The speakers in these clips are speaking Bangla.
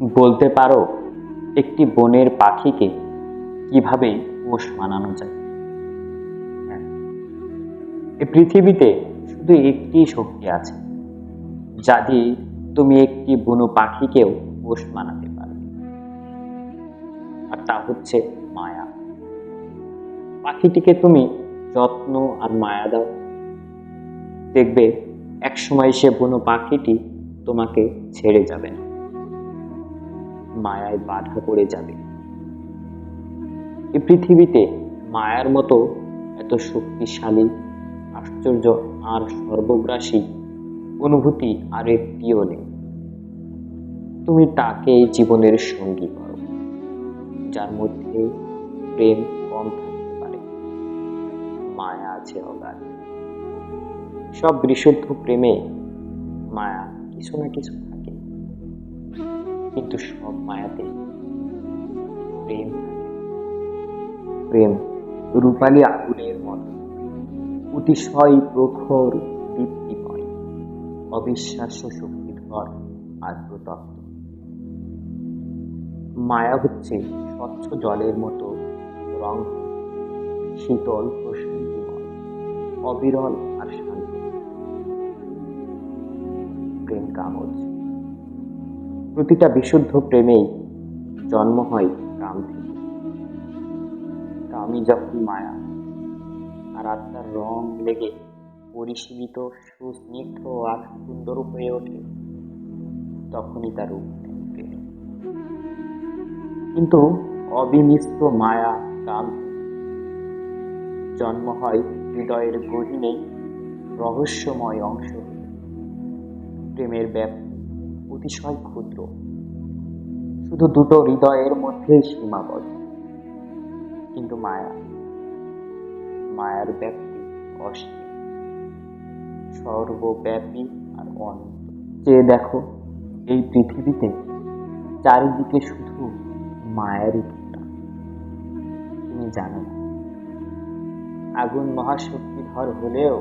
বলতে পারো, একটি বনের পাখিকে কীভাবে পোষ মানানো যায়? হ্যাঁ এই পৃথিবীতে শুধু একটি শক্তি আছে, যা দিয়ে তুমি একটি বনু পাখিকেও পোষ মানাতে পারো। আর তা হচ্ছে মায়া। পাখিটিকে তুমি যত্ন আর মায়া দাও। দেখবে, একসময় সে বনু পাখিটি তোমাকে ছেড়ে যাবে না। মায়ায় বাধা পড়ে যাবে। এই পৃথিবীতে মায়ার মতো এত শক্তিশালী, আশ্চর্য আর সর্বগ্রাসী অনুভূতি আর একটিও নেই। তুমি তাকে জীবনের সঙ্গী করো, যার মধ্যে প্রেম কম থাকতে পারে। মায়া আছে অগাধ। সব বিশুদ্ধ প্রেমে মায়া কিছু না কিছু কিন্তু সব মায়াতে প্রেম প্রেম রূপালী আগুনের মতো। অতিশয় প্রখর দীপ্তিময় অবিশ্বাস্য শক্তিধর প্রতপ্ত মায়া হচ্ছে স্বচ্ছ জলের মতো রং, শীতল প্রশান্তিময় অবিরল আর শান্তি। প্রেম কামজ প্রতিটা বিশুদ্ধ প্রেমেই জন্ম হয় কাম থেকে। কামই যখন মায়া, আর আত্মার রং লেগে পরিসীমিত সুস্নিগ্ধ আর সুন্দর হয়ে ওঠে, তখনই তার রূপ কিন্তু অবিমিশ্র মায়া কাম জন্ম হয় হৃদয়ের গহীনে, রহস্যময় অংশ প্রেমের ব্যাপ্তি অতিশয় ক্ষুদ্র। শুধু দুটো হৃদয়ের মধ্যেই সীমাবদ্ধ কিন্তু মায়া, মায়ার ব্যাপ্তি অসীম সর্বব্যাপী আর অনন্ত। চেয়ে দেখো, এই পৃথিবীতে চারিদিকে শুধু মায়েরই তুমি জানো আগুন মহাশক্তিধর হলেও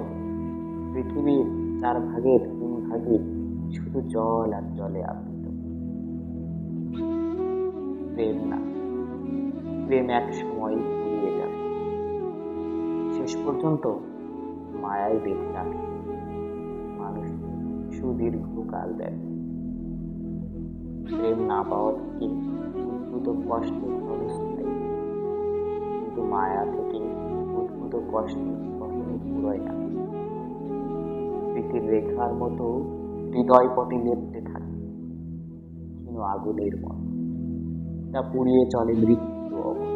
পৃথিবীর চার ভাগের তিন ভাগে শুধু জল আর জলে আবৃত। প্রেম না, প্রেম এক সময় ফুরিয়ে যাবে শেষ পর্যন্ত মায়ায় বেঁধে রাখে মানুষ সুদীর্ঘকাল দেয়। প্রেম না পাওয়া থেকে উদ্ভূত কষ্ট কিন্তু মায়া থেকে উদ্ভূত কষ্ট কখনো পুরোয় না। স্মৃতির রেখার মতো হৃদয় পটে লেপতে থাকে। কিন্তু আগুনের মতো। তা পুড়িয়ে চলে মৃত্যু